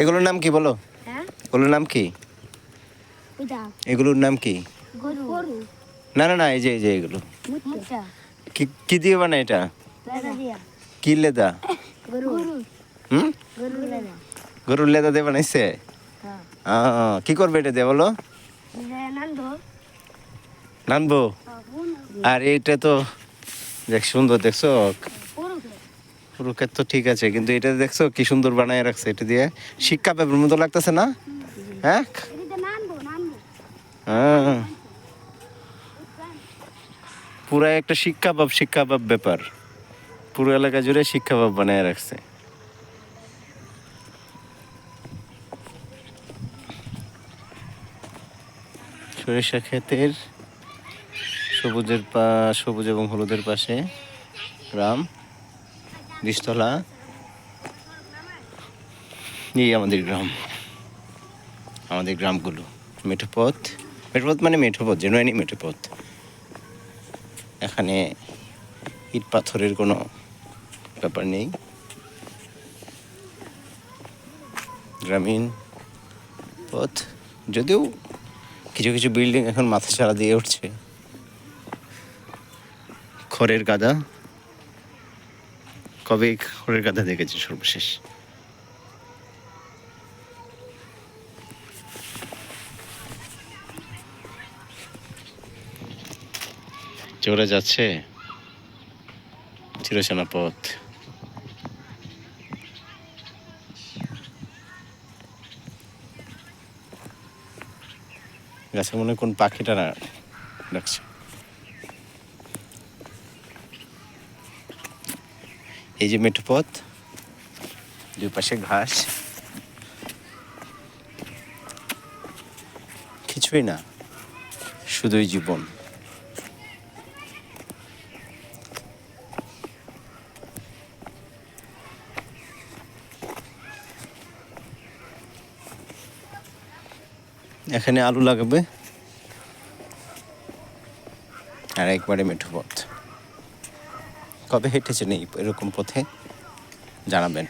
এগুলোর নাম কি বলো? হ্যাঁ? এগুলোর নাম কি? এগুলোর নাম কি? গরু। গরু। না না না এই যে এই যে এগুলো। কি কি দিয়ে বানায় এটা? কি লেদা? গরু। গরু। হুম? গরুর লেদা। দিয়ে বানাইছে? হ্যাঁ। আহ, কি করবে এটা দিয়ে বলো? নান্দো নানবো। আর এটা তো দেখ সুন্দর দেখছ পুরুকের তো ঠিক আছে, কিন্তু এটা দেখছ কি সুন্দর বানায় রাখছে এটা দিয়ে। শিক্ষা পেপার মতো লাগতেছে না? হ্যাঁ? হ্যাঁ। পুরা একটা শিক্ষা পাব শিক্ষা পাব ব্যাপার। পুরো এলাকা জুড়ে শিক্ষা পাব বানায় রাখছে। সরিষা ক্ষেতের সবুজের পা সবুজ এবং হলুদের পাশে গ্রাম বীজতলা এই আমাদের গ্রাম। আমাদের গ্রামগুলো। মেঠোপথ। মেঠোপথ মানে মেঠোপথ জেনুয়ানি মেঠোপথ। এখানে ইট পাথরের কোনো ব্যাপার নেই। গ্রামীণ পথ। যদিও কিছু কিছু বিল্ডিং এখন মাথা ছাড়া দিয়ে উঠছে। খড়ের গাদা। কবে খড়ের গাদা দেখেছি সর্বশেষ? চোরা যাচ্ছে চিরচেনা পথ গাছে মনে কোন পাখিটা না ডাকছে। এই যে মেঠো পথ দুই পাশে ঘাস। কিছুই না, শুধুই জীবন। এখানে আলু লাগাবে। আর একবারে মেঠো পথ। কবে হেঁটেছেন এই এরকম পথে? জানাবেন।